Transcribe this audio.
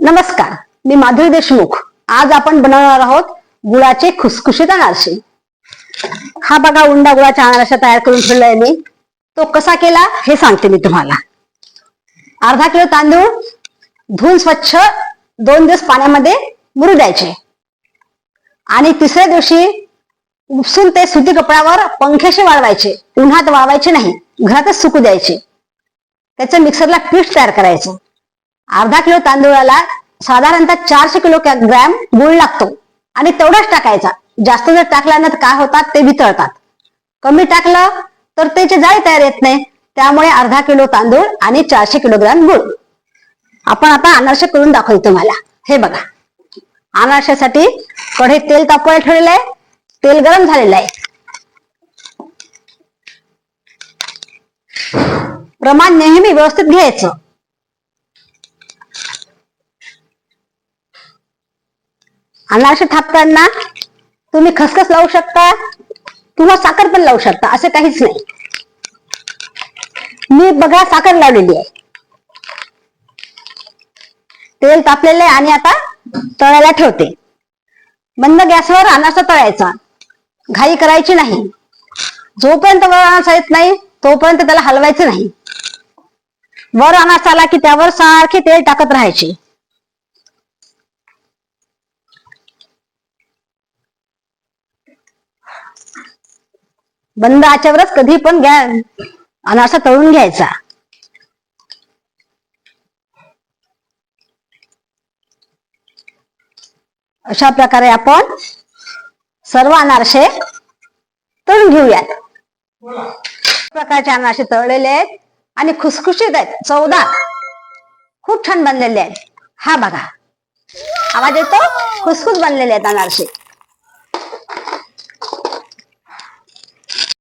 नमस्कार मी माधुरी देशमुख. आज आपण बनवणार आहोत गुळाचे खुसखुशीत अनारसे. हा बघा उंडा गुळाचा अनारसा तयार करून ठेवलाय मी. तो कसा केला हे सांगते मी तुम्हाला. अर्धा किलो तांदूळ धुवून स्वच्छ दोन दिवस पाण्यामध्ये मुरू द्यायचे. आणि तिसऱ्या दिवशी उपसून ते सुती कपड्यावर पंख्याशी वाळवायचे. उन्हात वाळवायचे नाही घरातच सुकू द्यायचे. त्याचं मिक्सरला पीठ तयार करायचं. अर्धा किलो तांदूळाला साधारणतः चारशे किलो ग्रॅम गुळ लागतो. आणि तेवढाच टाकायचा. जास्त जर टाकला ना तर काय होतात? ते वितळतात. कमी टाकलं तर त्याचे जाळी तयार येत नाही. त्यामुळे अर्धा किलो तांदूळ आणि चारशे किलोग्राम गुळ. आपण आता अनारसे करून दाखवतो तुम्हाला. हे बघा. अनारशासाठी कढे तेल तापवायला ठेवलेलं आहे. तेल गरम झालेलं आहे. प्रमाण नेहमी व्यवस्थित घ्यायचं. अनारसे थापताना तुम्ही खसखस लावू शकता किंवा साखर पण लावू शकता असं काहीच नाही. मी बघा साखर लावलेली आहे. तेल तापलेले आहे आणि आता तळायला ठेवते. बंद गॅसवर अनारसा तळायचा. घाई करायची नाही. जोपर्यंत वर अनारसा येत नाही तोपर्यंत त्याला हलवायचं नाही. वर अनारसा आला की त्यावर सारखे तेल टाकत राहायचे. बंद आच्यावरच कधी पण गॅ अनारसा तळून घ्यायचा. अशा प्रकारे आपण सर्व अनारसे तळून घेऊयात. प्रकारचे अनारसे तळलेले आहेत आणि खुसखुशीत आहेत. चवदार खूप छान बनलेले आहेत. हा बघा. आवाज येतो? खुसखुस बनलेले आहेत अनारसे.